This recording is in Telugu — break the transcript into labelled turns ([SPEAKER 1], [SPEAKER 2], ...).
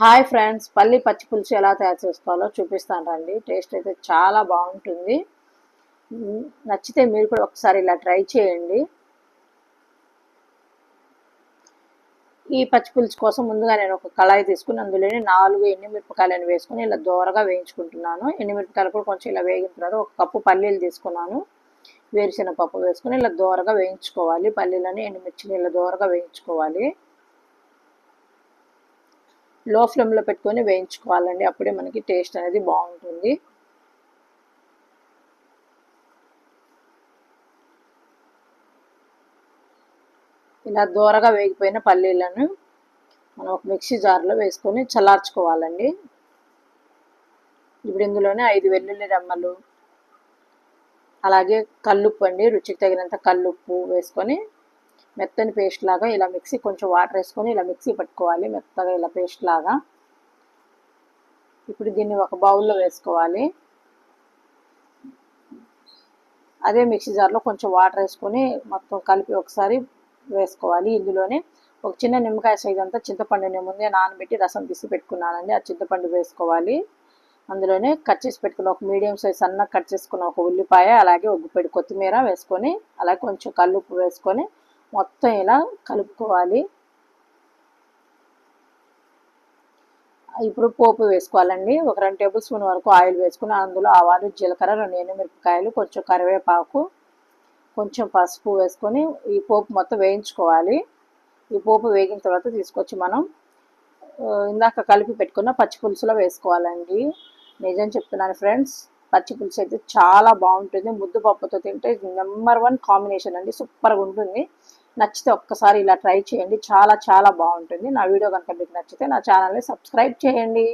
[SPEAKER 1] హాయ్ ఫ్రెండ్స్ పల్లి పచ్చి పులుసు ఎలా తయారు చేసుకోవాలో చూపిస్తాను రండి. టేస్ట్ అయితే చాలా బాగుంటుంది. నచ్చితే మీరు కూడా ఒకసారి ఇలా ట్రై చేయండి. ఈ పచ్చి పులుసు కోసం ముందుగా నేను ఒక కళాయి తీసుకుని అందులోనే నాలుగు ఎండుమిరపకాయలను వేసుకుని ఇలా దూరగా వేయించుకుంటున్నాను. ఎండుమిరపకాయలు కూడా కొంచెం ఇలా వేగిన తర్వాత ఒక కప్పు పల్లీలు తీసుకున్నాను. వేరుశెనగ పప్పు వేసుకుని ఇలా దోరగా వేయించుకోవాలి. పల్లీలని ఎండుమిర్చిని ఇలా దోరగా వేయించుకోవాలి. లో ఫ్లేమ్లో పెట్టుకొని వేయించుకోవాలండి. అప్పుడే మనకి టేస్ట్ అనేది బాగుంటుంది. ఇలా దూరగా వేగిపోయిన పల్లీలను మనం ఒక మిక్సీ జార్లో వేసుకొని చల్లార్చుకోవాలండి. ఇప్పుడు ఇందులోనే ఐదు వెల్లుల్లి రెమ్మలు అలాగే కల్లుప్పు అండి. రుచికి తగినంత కల్లుప్పు వేసుకొని మెత్తని పేస్ట్ లాగా ఇలా మిక్సీ కొంచెం వాటర్ వేసుకొని ఇలా మిక్సీ పట్టుకోవాలి. మెత్తగా ఇలా పేస్ట్ లాగా. ఇప్పుడు దీన్ని ఒక బౌల్లో వేసుకోవాలి. అదే మిక్సీ జార్లో కొంచెం వాటర్ వేసుకొని మొత్తం కలిపి ఒకసారి వేసుకోవాలి. ఇందులోనే ఒక చిన్న నిమ్మకాయ సైజ్ అంతా చింతపండుని ముందే నానబెట్టి రసం తీసి పెట్టుకున్నానండి. ఆ చింతపండు వేసుకోవాలి. అందులోనే కట్ చేసి పెట్టుకున్న ఒక మీడియం సైజ్ అన్న కట్ చేసుకున్న ఒక ఉల్లిపాయ అలాగే ఒక కొత్తిమీర వేసుకొని అలాగే కొంచెం కల్లుప్పు వేసుకొని మొత్తం ఇలా కలుపుకోవాలి. ఇప్పుడు పోపు వేసుకోవాలండి. ఒక రెండు టేబుల్ స్పూన్ వరకు ఆయిల్ వేసుకుని అందులో ఆవాలు జీలకర్ర రెండు ఎండుమిరపకాయలు కొంచెం కరివేపాకు కొంచెం పసుపు వేసుకొని ఈ పోపు మొత్తం వేయించుకోవాలి. ఈ పోపు వేగిన తర్వాత తీసుకొచ్చి మనం ఇందాక కలిపి పెట్టుకున్న పచ్చి పులుసులో వేసుకోవాలండి. నిజం చెప్తున్నాను ఫ్రెండ్స్. పచ్చి పులుసు అయితే చాలా బాగుంటుంది. ముద్దు పప్పుతో తింటే నెంబర్ వన్ కాంబినేషన్ అండి. సూపర్గా ఉంటుంది. నచ్చితే ఒక్కసారి ఇలా ట్రై చేయండి. చాలా చాలా బాగుంటుంది. నా వీడియో కనుక మీకు నచ్చితే నా ఛానల్ని సబ్స్క్రైబ్ చేయండి.